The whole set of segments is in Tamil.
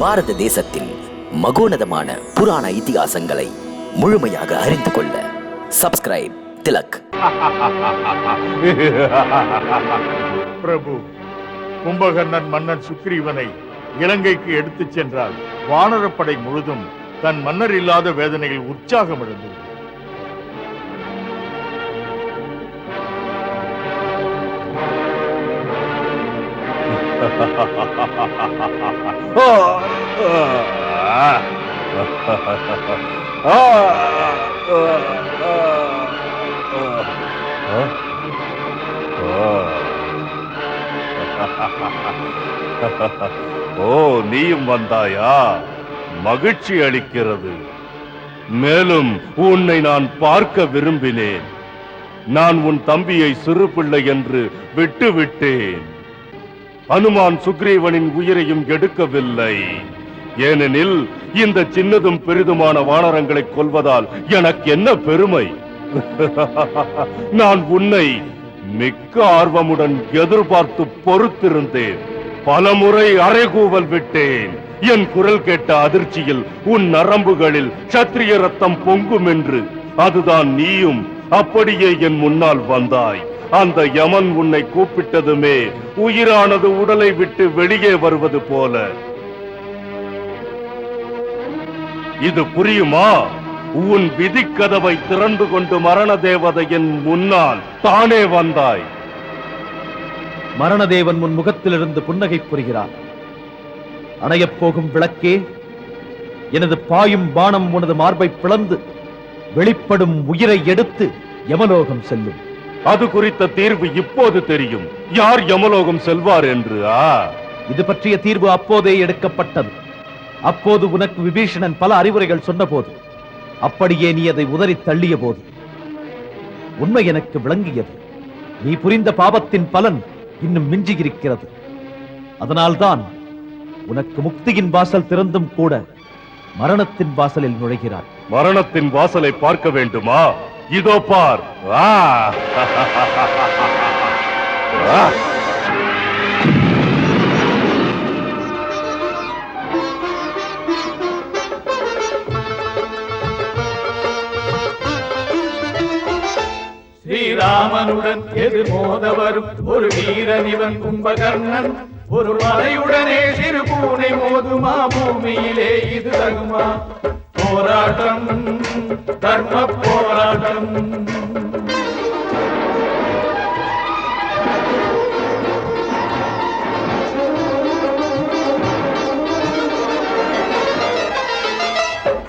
பாரத தேசத்தின் மகோனதமான புராண இதிகாசங்களை முழுமையாக அறிந்து கொள்ள சப்ஸ்கிரைப் திலக். பிரபு கும்பகர்ணன் மன்னன் சுக்ரீவனை இலங்கைக்கு எடுத்துச் சென்றால் வானரப்படை முழுதும் தன் மன்னர் இல்லாத வேதனையில் உற்சாகம் எழுந்தது ஓ நீயும் வந்தாயா? மகிழ்ச்சி அளிக்கிறது. மேலும் உன்னை நான் பார்க்க விரும்பினேன். நான் உன் தம்பியை சிறு பிள்ளை என்று விட்டு அனுமான் சுக்ரீவனின் உயிரையும் எடுக்கவில்லை. ஏனெனில் இந்த சின்னதும் பெரிதுமான வானரங்களை கொல்வதால் எனக்கு என்ன பெருமை? நான் உன்னை மிக்க ஆர்வமுடன் எதிர்பார்த்து பொறுத்திருந்தேன். பலமுறை அறைகூவல் விட்டேன். என் குரல் கேட்ட அதிர்ச்சியில் உன் நரம்புகளில் சத்திரிய ரத்தம் பொங்கும் என்று அதுதான் நீயும் அப்படியே என் முன்னால் வந்தாய். அந்த யமன் உன்னை கூப்பிட்டதுமே உயிரானது உடலை விட்டு வெளியே வருவது போல. இது புரியுமா? உன் விதிக்கதவை திறந்து கொண்டு மரண தேவதையின் முன்னால் தானே வந்தாய். மரணதேவன் உன் முகத்திலிருந்து புன்னகை புரிகிறார் அணையப் போகும் விளக்கே எனது பாயும் பானம் உனது மார்பை பிளந்து வெளிப்படும் உயிரை எடுத்து யமலோகம் செல்லும். அது குறித்த தீர்வு இப்போது தெரியும். யார் யமலோகம் செல்வார் என்று? இது பற்றிய தீர்வு அப்போதே எடுக்கப்பட்டது. அப்போது உனக்கு விபீஷணன் பல அறிவுரைகள் சொன்னபோது அப்படியே நீ அதை உதறி தள்ளிய போது உண்மை எனக்கு விளங்கியது. நீ புரிந்த பாவத்தின் பலன் இன்னும் மிஞ்சியிருக்கிறது. அதனால்தான் உனக்கு முக்தியின் வாசல் திறந்தும் கூட மரணத்தின் வாசலில் நுழைகிறார் மரணத்தின் வாசலை பார்க்க வேண்டுமா? இதோ பார். ஸ்ரீராமனுடன் எது மோதவரும் ஒரு வீரன் இவன் கும்பகர்ணன். ஒரு மலையுடனே சிறு பூனை மோதுமா பூமியிலே இது தகுமா? போராட்டம் தர்ம போராட்டம்.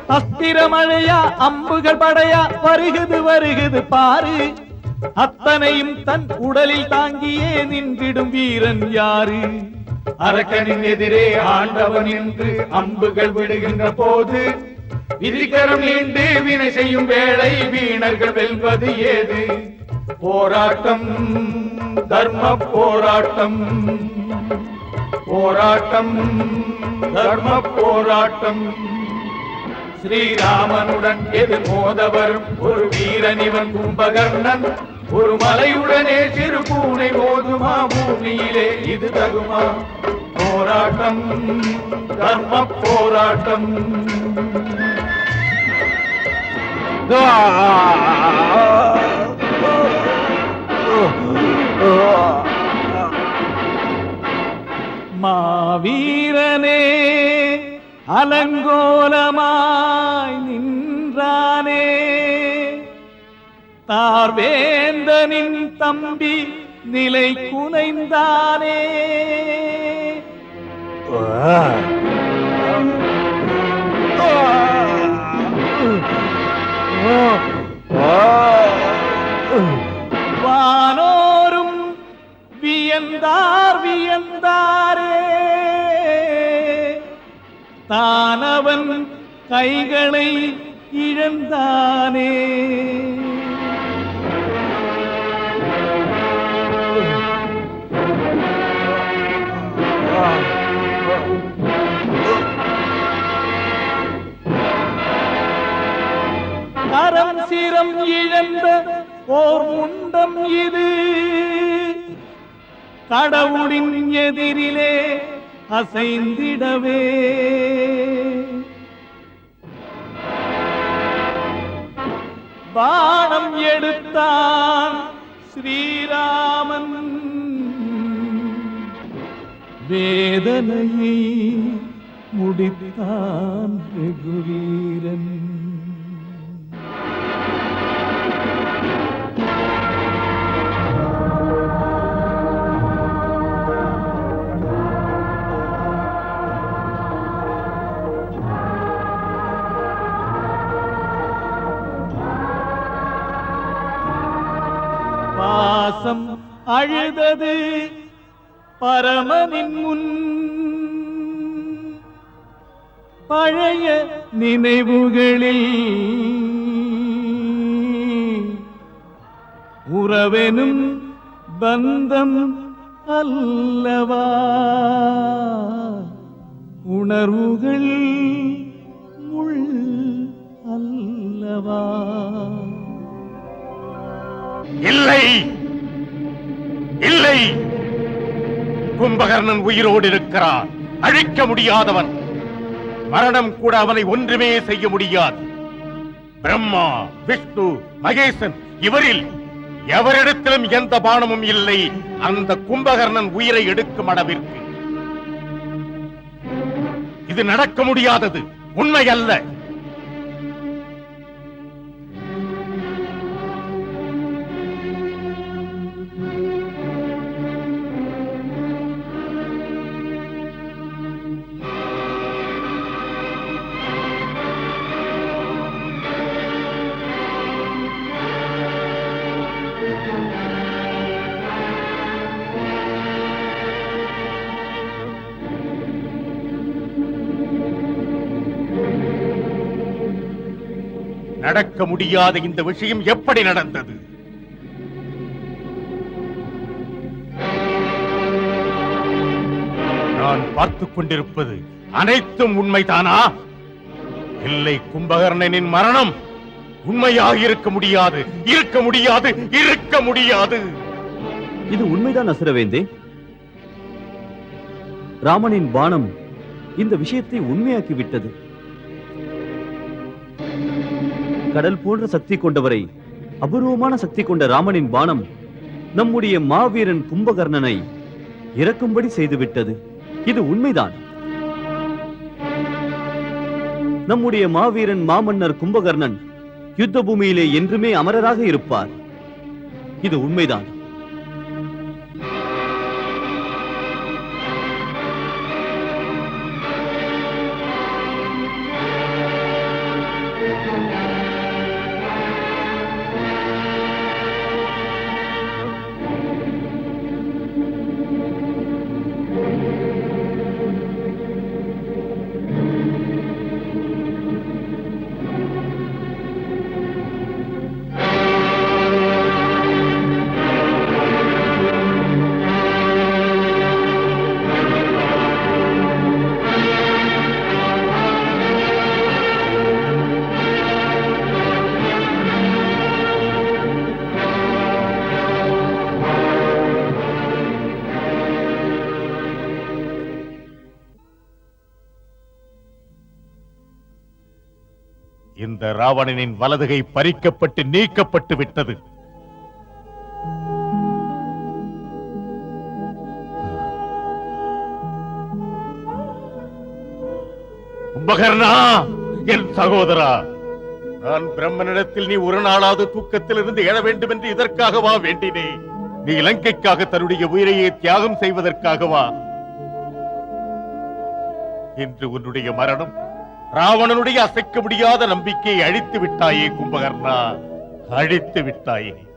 அஸ்திரமழையா அம்புகள் படையா வருகுது வருகுது பாரு. அத்தனையும் தன் உடலில் தாங்கியே நின்றிடும் வீரன் யாரு? அரக்கனின் எதிரே ஆண்டவன் என்று அம்புகள் விடுகின்ற போது விதிகரம் நீண்டு வினை செய்யும் வேளை வீணர்கள் வெல்வது ஏது? போராட்டம் தர்ம போராட்டம். போராட்டம் தர்ம போராட்டம். ஸ்ரீராமனுடன் எது மோதவரும் ஒரு வீரன் இவன் கும்பகர்ணன். ஒரு மலையுடனே சிறு பூனை மோதுமா? பூமியிலே இது தகுமா? போராட்டம் தர்ம போராட்டம். மாவீரனே அலங்கோலமாய் நின்றானே. தார்வேந்தனின் தம்பி நிலை குனைந்தானே വാനോരും വിയന്താർ വിയന്താരേ. താനവൻ കൈകളെ ഇഴന്താനേ. அறம் சீரம் இழந்த ஓர் முண்டம் இது. கடவுளின் எதிரிலே அசைந்திடவே. பானம் எடுத்தான் ஸ்ரீராமன். வேதனையை முடித்தான் ரகுவீரன். பரமனின் முன். பழைய நினைவுகளில் உறவெனும் பந்தம் அல்லவா? உணர்வுகள் முள் அல்லவா? இல்லை. இல்லை. கும்பகர்ணன் உயிரோடு இருக்கிறான். அழிக்க முடியாதவன். மரணம் கூட அவனை ஒன்றுமே செய்ய முடியாது. பிரம்மா விஷ்ணு மகேசன் இவரில் எவரிடத்திலும் எந்த பானமும் இல்லை. அந்த கும்பகர்ணன் உயிரை எடுக்கும் அளவிற்கு. இது நடக்க முடியாதது. உண்மை அல்ல நடக்க முடியாத இந்த விஷயம் எப்படி நடந்தது? நான் பார்த்துக் கொண்டிருப்பது அனைத்தும் உண்மைதானா? இல்லை கும்பகர்ணனின் மரணம் உண்மையாக இருக்க முடியாது இருக்க முடியாது இருக்க முடியாது. இது உண்மைதான் அசுரவேந்தே. ராமனின் பானம் இந்த விஷயத்தை உண்மையாக்கி விட்டது கடல் போன்ற சக்தி கொண்டவரை அபூர்வமான சக்தி கொண்ட ராமனின் பானம் நம்முடைய மாவீரன் கும்பகர்ணனை இறக்கும்படி செய்துவிட்டது. இது உண்மைதான். நம்முடைய மாவீரன் மாமன்னர் கும்பகர்ணன் யுத்த பூமியிலே என்றுமே அமரராக இருப்பார். இது உண்மைதான். இந்த ராவணனின் வலதுகை பறிக்கப்பட்டு நீக்கப்பட்டு விட்டது. கும்பகர்ணா என் சகோதரா நான் பிரம்மனிடத்தில் நீ ஒரு நாளாவது தூக்கத்தில் இருந்து எழ வேண்டும் என்று இதற்காகவா வேண்டினேன் நீ இலங்கைக்காக தன்னுடைய உயிரையே தியாகம் செய்வதற்காகவா இன்று உன்னுடைய மரணம் ராவணனுடைய அசைக்க முடியாத நம்பிக்கையை அழித்து விட்டாயே கும்பகர்ணா. அழித்து விட்டாயே.